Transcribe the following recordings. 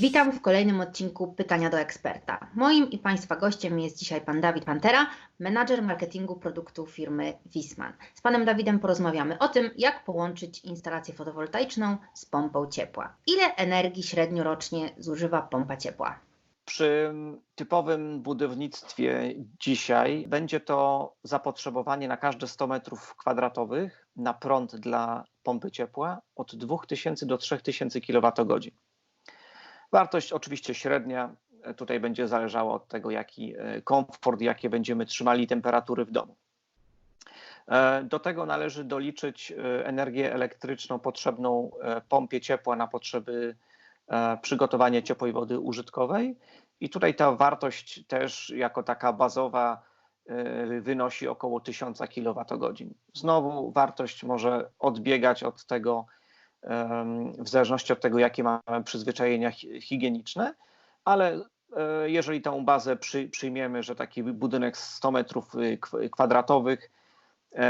Witam w kolejnym odcinku Pytania do eksperta. Moim i Państwa gościem jest dzisiaj Pan Dawid Pantera, menadżer marketingu produktów firmy Wisman. Z Panem Dawidem porozmawiamy o tym, jak połączyć instalację fotowoltaiczną z pompą ciepła. Ile energii średnio rocznie zużywa pompa ciepła? Przy typowym budownictwie dzisiaj będzie to zapotrzebowanie na każde 100 metrów kwadratowych na prąd dla pompy ciepła od 2000 do 3000 kWh. Wartość oczywiście średnia tutaj będzie zależała od tego, jaki e, komfort, jakie będziemy trzymali temperatury w domu. E, Do tego należy doliczyć e, energię elektryczną potrzebną pompie ciepła na potrzeby przygotowania ciepłej wody użytkowej. I tutaj ta wartość też jako taka bazowa wynosi około 1000 kWh. Znowu wartość może odbiegać od tego, w zależności od tego, jakie mamy przyzwyczajenia higieniczne, ale jeżeli tą bazę przy, przyjmiemy, że taki budynek 100 metrów kwadratowych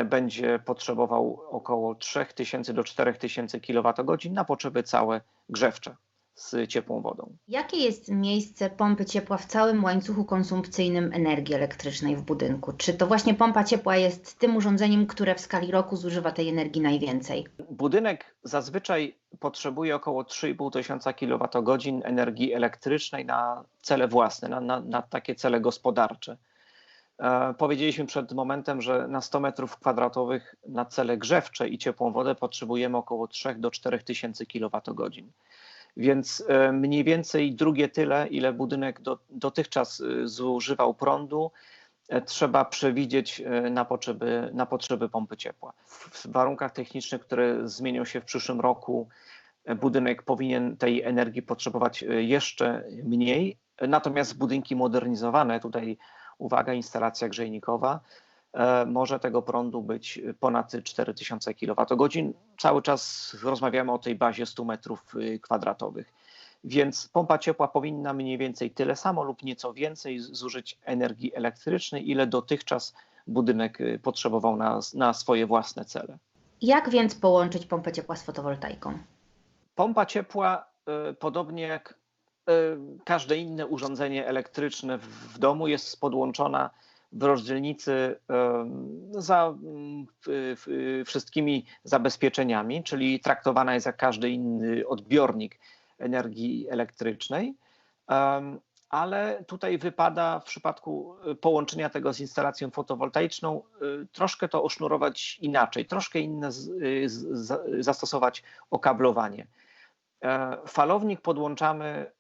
będzie potrzebował około 3000 do 4000 kWh na potrzeby całe grzewcze z ciepłą wodą. Jakie jest miejsce pompy ciepła w całym łańcuchu konsumpcyjnym energii elektrycznej w budynku? Czy to właśnie pompa ciepła jest tym urządzeniem, które w skali roku zużywa tej energii najwięcej? Budynek zazwyczaj potrzebuje około 3,5 tysiąca kWh energii elektrycznej na cele własne, na, na, na takie cele gospodarcze. E, powiedzieliśmy przed momentem, że na 100 metrów kwadratowych na cele grzewcze i ciepłą wodę potrzebujemy około 3 do 4 tysięcy kWh. Więc e, mniej więcej drugie tyle, ile budynek do, dotychczas e, zużywał prądu, e, trzeba przewidzieć na potrzeby, na potrzeby pompy ciepła. W warunkach technicznych, które zmienią się w przyszłym roku, budynek powinien tej energii potrzebować jeszcze mniej. Natomiast budynki modernizowane, tutaj uwaga, instalacja grzejnikowa, może tego prądu być ponad 4000 kWh. Cały czas rozmawiamy o tej bazie 100 metrów kwadratowych. Więc pompa ciepła powinna mniej więcej tyle samo lub nieco więcej zużyć energii elektrycznej, ile dotychczas budynek potrzebował na, na swoje własne cele. Jak więc połączyć pompę ciepła z fotowoltaiką? Pompa ciepła, podobnie jak każde inne urządzenie elektryczne w domu, jest podłączona w rozdzielnicy za wszystkimi zabezpieczeniami, czyli traktowana jest jak każdy inny odbiornik energii elektrycznej. Ale tutaj wypada w przypadku połączenia tego z instalacją fotowoltaiczną troszkę to osznurować inaczej, troszkę inne zastosować okablowanie. Falownik podłączamy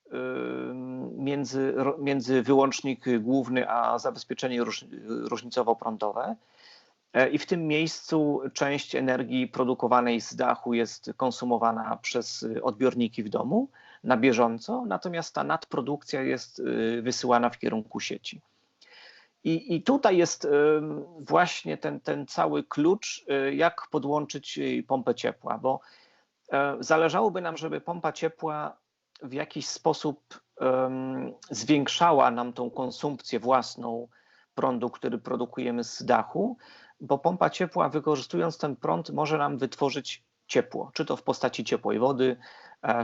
między, między wyłącznik główny a zabezpieczenie różnicowo-prądowe. I w tym miejscu część energii produkowanej z dachu jest konsumowana przez odbiorniki w domu na bieżąco, natomiast ta nadprodukcja jest wysyłana w kierunku sieci. I, i tutaj jest właśnie ten, ten cały klucz, jak podłączyć pompę ciepła, bo zależałoby nam, żeby pompa ciepła w jakiś sposób um, zwiększała nam tą konsumpcję własną prądu, który produkujemy z dachu, bo pompa ciepła, wykorzystując ten prąd, może nam wytworzyć ciepło, czy to w postaci ciepłej wody,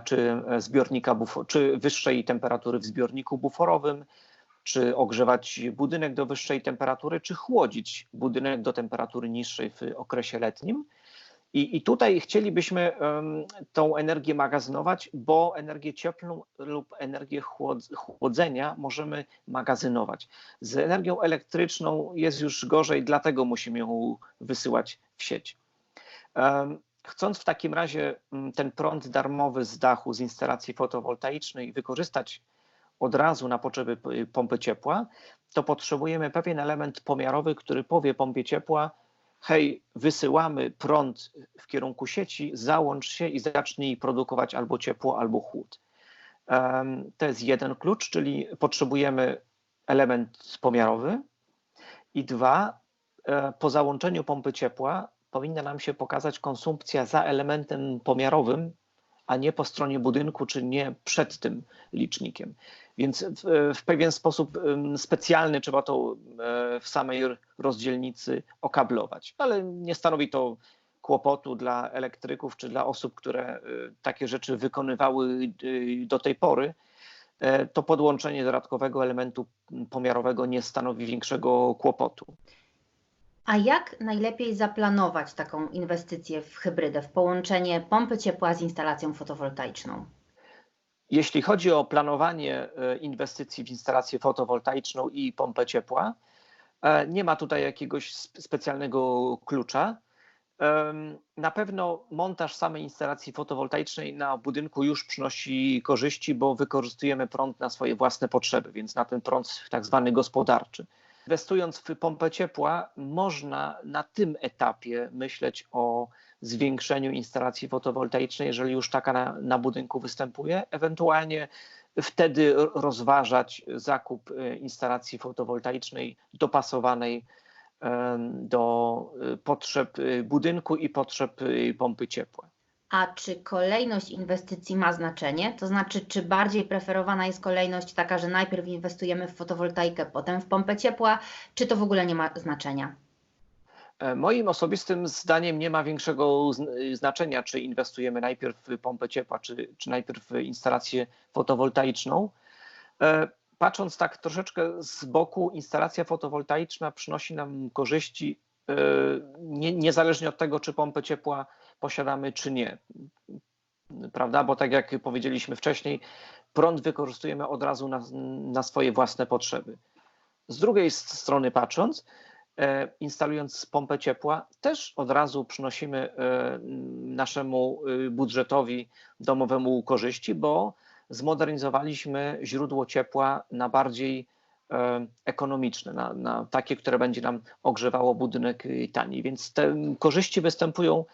czy zbiornika, czy wyższej temperatury w zbiorniku buforowym, czy ogrzewać budynek do wyższej temperatury, czy chłodzić budynek do temperatury niższej w okresie letnim. I, I tutaj chcielibyśmy tą energię magazynować, bo energię cieplną lub energię chłodzenia możemy magazynować. Z energią elektryczną jest już gorzej, dlatego musimy ją wysyłać w sieć. Chcąc w takim razie ten prąd darmowy z dachu, z instalacji fotowoltaicznej wykorzystać od razu na potrzeby pompy ciepła, to potrzebujemy pewien element pomiarowy, który powie pompie ciepła, hej, wysyłamy prąd w kierunku sieci, załącz się i zacznij produkować albo ciepło, albo chłód. To jest jeden klucz, czyli potrzebujemy element pomiarowy. I dwa, e, po załączeniu pompy ciepła powinna nam się pokazać konsumpcja za elementem pomiarowym, a nie po stronie budynku, czy nie przed tym licznikiem. Więc w, w, pewien sposób specjalny trzeba to e, w samej rozdzielnicy okablować, ale nie stanowi to kłopotu dla elektryków czy dla osób, które y, takie rzeczy wykonywały y, do tej pory, e, to podłączenie dodatkowego elementu pomiarowego nie stanowi większego kłopotu. A jak najlepiej zaplanować taką inwestycję w hybrydę, w połączenie pompy ciepła z instalacją fotowoltaiczną? Jeśli chodzi o planowanie e, inwestycji w instalację fotowoltaiczną i pompę ciepła, e, nie ma tutaj jakiegoś specjalnego klucza. Na pewno montaż samej instalacji fotowoltaicznej na budynku już przynosi korzyści, bo wykorzystujemy prąd na swoje własne potrzeby, więc na ten prąd tak zwany gospodarczy. Inwestując w pompę ciepła, można na tym etapie myśleć o zwiększeniu instalacji fotowoltaicznej, jeżeli już taka na, na budynku występuje, ewentualnie wtedy rozważać zakup e, instalacji fotowoltaicznej dopasowanej do e, potrzeb e, budynku i potrzeb pompy ciepła. A czy kolejność inwestycji ma znaczenie? To znaczy, czy bardziej preferowana jest kolejność taka, że najpierw inwestujemy w fotowoltaikę, potem w pompę ciepła, czy to w ogóle nie ma znaczenia? E, moim osobistym zdaniem nie ma większego znaczenia, czy inwestujemy najpierw w pompę ciepła, czy, czy najpierw w instalację fotowoltaiczną. E, patrząc tak troszeczkę z boku, instalacja fotowoltaiczna przynosi nam korzyści e, nie, niezależnie od tego, czy pompę ciepła posiadamy, czy nie. Prawda? Bo tak jak powiedzieliśmy wcześniej, prąd wykorzystujemy od razu na, na swoje własne potrzeby. Z drugiej strony patrząc, e, instalując pompę ciepła, też od razu przynosimy e, naszemu e, budżetowi domowemu korzyści, bo zmodernizowaliśmy źródło ciepła na bardziej ekonomiczne, na, na, takie, które będzie nam ogrzewało budynek taniej. Więc te korzyści występują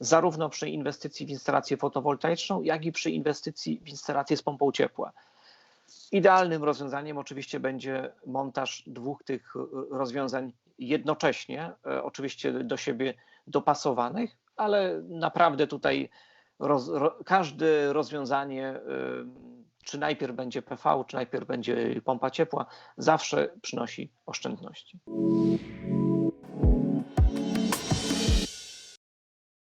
zarówno przy inwestycji w instalację fotowoltaiczną, jak i przy inwestycji w instalację z pompą ciepła. Idealnym rozwiązaniem oczywiście będzie montaż dwóch tych rozwiązań jednocześnie, e, oczywiście do siebie dopasowanych, ale naprawdę tutaj roz, ro, każde rozwiązanie, e, czy najpierw będzie PV, czy najpierw będzie pompa ciepła, zawsze przynosi oszczędności.